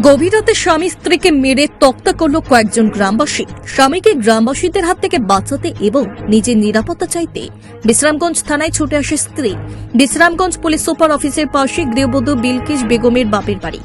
গভীর রাতে স্বামী স্ত্রীকে মেরে তক্তা করল কয়েকজন গ্রামবাসী। স্বামীকে গ্রামবাসীদের হাত থেকে বাঁচাতে এবং নিজের নিরাপত্তা চাইতে বিশ্রামগঞ্জ থানায় ছুটে আসে স্ত্রী। বিশ্রামগঞ্জ পুলিশ সুপার অফিসের পাশে গৃহবধূ বিলকিস বেগমের বাপের বাড়ি।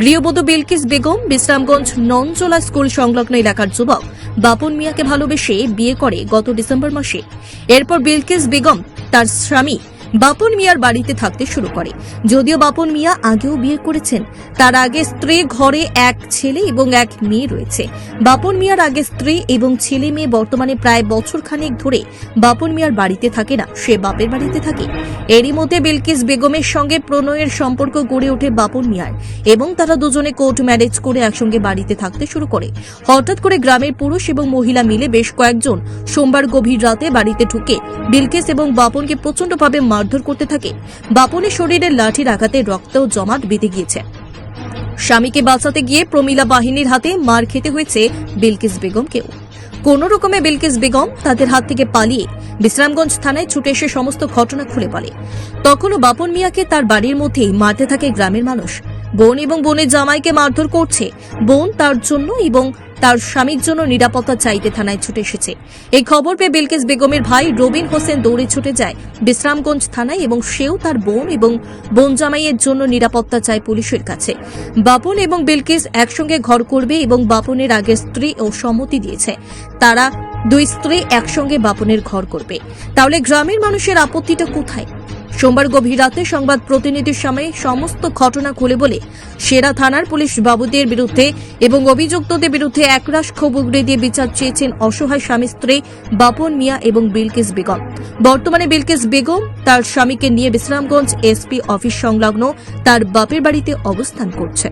গৃহবধূ বিলকিস বেগম বিশ্রামগঞ্জ ননচলা স্কুল সংলগ্ন এলাকার যুবক। বাপন মিয়াকে ভালোবেসে বিয়ে করে গত ডিসেম্বর মাসে। এরপর বিলকিস বেগম তার স্বামী বাপন মিয়ার বাড়িতে থাকতে শুরু করে। যদিও বাপন মিয়া আগেও বিয়ে করেছেন, তার আগে স্ত্রী ঘরে এক ছেলে এবং এক মেয়ে রয়েছে। বাপন মিয়ার আগে স্ত্রী এবং ছেলে মেয়ে বর্তমানে প্রায় বছর খানেক ধরে বাপন মিয়ার বাড়িতে থাকে না, সে বাপের বাড়িতে থাকে। এরই মধ্যে বিলকিস বেগমের সঙ্গে প্রণয়ের সম্পর্ক গড়ে ওঠে বাপন মিয়ার এবং তারা দুজনে কোর্ট ম্যারেজ করে একসঙ্গে বাড়িতে থাকতে শুরু করে। হঠাৎ করে গ্রামের পুরুষ এবং মহিলা মিলে বেশ কয়েকজন সোমবার গভীর রাতে বাড়িতে ঢুকে বিলকিস এবং বাপনকে প্রচণ্ডভাবে মারধর করতে থাকে। বাপনের শরীরে লাঠির আঘাতে রক্ত জমাট বেঁধে গিয়েছে। স্বামীকে বাঁচাতে গিয়ে প্রমিলা বাহিনীর হাতে মার খেতে হয়েছে বিলকিস বেগমকেও। কোন রকমে বিলকিস বেগম তাদের হাত থেকে পালিয়ে বিশ্রামগঞ্জ থানায় ছুটে এসে সমস্ত ঘটনা খুলে বলে। তখনও বাপন মিয়াকে তার বাড়ির মধ্যেই মারতে থাকে গ্রামের মানুষ। বোন এবং বোনের জামাইকে মারধর করছে। বোন তার জন্য এবং তার স্বামীর জন্য নিরাপত্তা চাইতে থানায় ছুটে এসেছে। এই খবর পেয়ে বিলকিস বেগমের ভাই রবিন হোসেন দৌড়ে ছুটে যায়। বিশ্রামগঞ্জ থানায় এবং সেও তার বোন এবং বোন জামাইয়ের জন্য নিরাপত্তা চায় পুলিশের কাছে। বাপন এবং বিলকিস একসঙ্গে ঘর করবে এবং বাপনের আগে স্ত্রী ও সম্মতি দিয়েছে। তারা দুই স্ত্রী একসঙ্গে বাপনের ঘর করবে। তাহলে গ্রামের মানুষের আপত্তিটা কোথায়? সোমবার গভীর রাতে সংবাদ প্রতিনিধির সামনে সমস্ত ঘটনা খুলে বলে সেরা থানার পুলিশ বাবুদের বিরুদ্ধে এবং অভিযুক্তদের বিরুদ্ধে একরাশ ক্ষোভ উগড়ে দিয়ে বিচার চেয়েছেন অসহায় স্বামী স্ত্রী বাপন মিয়া এবং বিলকিস বেগম। বর্তমানে বিলকিস বেগম তার স্বামীকে নিয়ে বিশ্রামগঞ্জ এসপি অফিস সংলগ্ন তার বাপের বাড়িতে অবস্থান করছে।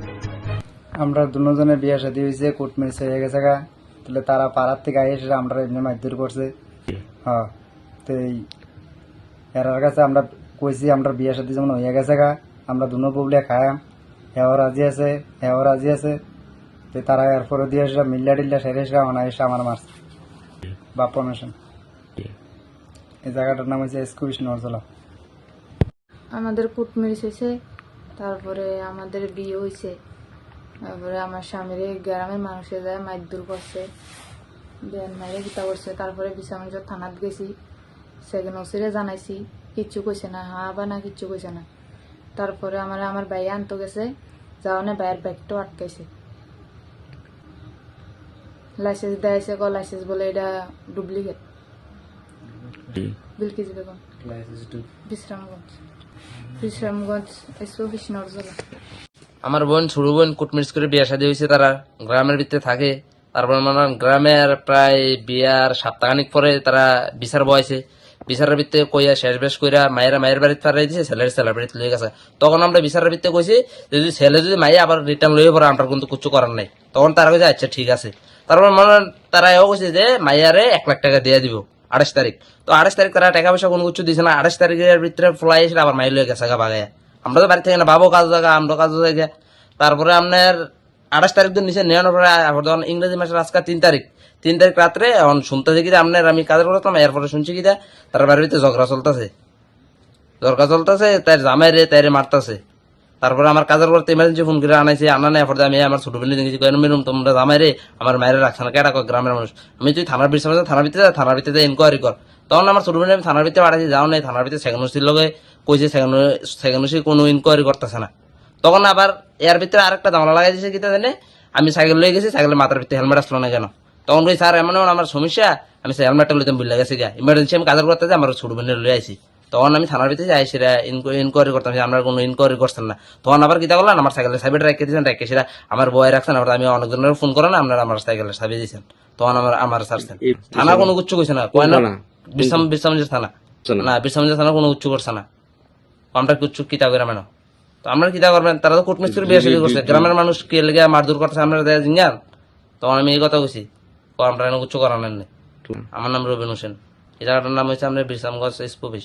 আমরা দুজনের বিয়ে শাদী হয়েছে কোর্ট ম্যারেজ হয়ে গেছে গা। তাহলে তারা পাড়ার থেকে এসে আমরা এমনি মারধর করছে। হ্যাঁ তো এই এরার কাছে আমরা কইছি আমরা বিয়ে শাদী যেমন হয়ে গেছে গা আমরা দুনো ববলে খায়াম হেও রাজি আছে হেও রাজি আছে। তো তারা এরপরে দিয়ে এসে মিল্লা টিল্লা সেরে এসে আমার এসে আমার মারছে। বাপ্পা মেশন এই জায়গাটার নাম হচ্ছে এসকুবিশ নরজলা আমাদের কুটমিরিচ হয়েছে তারপরে আমাদের বিয়ে হয়েছে তারপরে আমার স্বামীর গ্রামের মানুষে যায় মাইদুর করছে। বেন মাইরে গীতা করছে তারপরে বিশামঞ্জ থানাত গেছি সেখানে ওসিরে জানাইছি। কিচ্ছু কইছে না হা বা না কিচ্ছু কইছে না। তারপরে আমার আমার ভাই আনতে গেছে যাওয়ানে ভাইয়ের ব্যাগটাও আটকাইছে। লাইসেন্স দেয়াইছে ক লাইসেন্স বলে এটা ডুপ্লিকেট। বিলকিস বেগম। বিশ্রামগঞ্জ। বিশ্রামগঞ্জ এসো অফিস নরজলা আমার বোন ছোট বোন কুটমিস করে বিয়ে শাদী হয়েছে তারা গ্রামের ভিতরে থাকে। তারপর মানে গ্রামের প্রায় বিয়ার সপ্তাহখানিক পরে তারা বিচার বয়ছে বিচারের ভিত্তে কইয়া শেষ বেশ কইরা মায়েরা মায়ের বাড়িতে পাঠাই দিছে, ছেলের ছেলের বাড়িতে লয়ে গেছে। তখন আমরা বিচারের ভিত্তে কইছি, যদি ছেলে যদি মাইয়া আবার রিটার্ন লয়ে পড়ে, আমরা কিন্তু কিছু করার নাই। তখন তারা কইছে আচ্ছা ঠিক আছে। তারপর মনে তারা এও কইছে যে, মাইয়ারে এক লাখ টাকা দিয়ে দিব, আঠাশ তারিখ। তো আঠাশ তারিখ তারা টাকা পয়সা কোনো কিছু দিছে না। আঠাশ তারিখের ভিতরে ফ্লাই এসে আবার মাইল লয়ে গেছে গা বাগায় আমরা তো বাড়ি থেকে না, বাবু কাজ জায়গা আমরা কাজ জায়গা তারপরে আপনার আঠাশ তারিখ দিন নিচে নেওয়ানোর পরে ইংরেজি মাসের আজকে তিন তারিখ। তিন তারিখ রাত্রে, এখন শুনতে দেখি আপনার আমি কাজের করতাম এরপরে শুনছি কি তার বাড়ির ভিতরে ঝগড়া চলতেছে। ঝগড়া চলতেছে, তার জামাই রে, তাই মারতেছে। তারপরে আমার কাজের করতে ইমার্জেন্সি ফোন করে আনাইছে, আনা নাই, এরপরে আমি আমার ছোট বোন দেখেছি কেন মেরুম তোমরা জামাই রে, আমার মায়ের রাখছে না কেটা গ্রামের মানুষ? আমি তুই থানার বিষয় থানার ভিতরে থানার ভিতরে ইনকোয়ারি কর। তখন আমার ছোট বোন আমি থানার ভিতরে পাঠাইছি, যাও নাই, থানার ভিতরে সেকেন্ড লগে কইছে সেকেন্ড সেকেন্ড কোনো ইনকোয়ারি করতেছে না। তখন আবার এর ভিতরে আরেকটা জামলা লাগাই দিয়েছে কিতা জানে? আমি সাইকেল লয়ে গেছি সাইকেলের মাথার ভিতরে হেলমেট আসলো না কেন? তখন কই স্যার এমন আমার সমস্যা আমি সেই হেলমেটটা লইতাম বুঝলে গেছি গা। ইমার্জেন্সি আমি কাজের করতে আমার ছোট বোনের লয়ে আইছি। তখন আমি থানার ভিতরে যাই সেটা ইনকোয়ারি করতাম আমরা কোনো ইনকোয়ারি করছেন না। তখন আবার কিতা করলেন আমার সাইকেলের সাইডে রেখে দিয়েছেন রেখে সেটা আমার বয় রাখছেন আবার আমি অনেকজনের ফোন করেন আপনারা আমার সাইকেলের সাবিয়ে দিয়েছেন। তখন আমার আমার ছাড়ছেন থানা কোনো কিচ্ছু কইছে না কয় না? বিশ্রাম বিশ্রামজের থানা। না বিশ্রামজের থানা কোনো উচ্চ করছে না। আমরা কিচ্ছু কিতা করে মেনো? তো আমরা কিতা করবেন? তারা তো কুটমিস্ত্রি বিয়ে শুরু করছে। গ্রামের মানুষ কে লেগে মারধর করছে আমরা জিঙ্গান তখন আমি এই কথা কইছি। আমরা কিছু করার নেই। আমার নাম রবিন হোসেন। এই জায়গাটার নাম হয়েছে আমরা বিশ্রামগঞ্জ স্পবিশ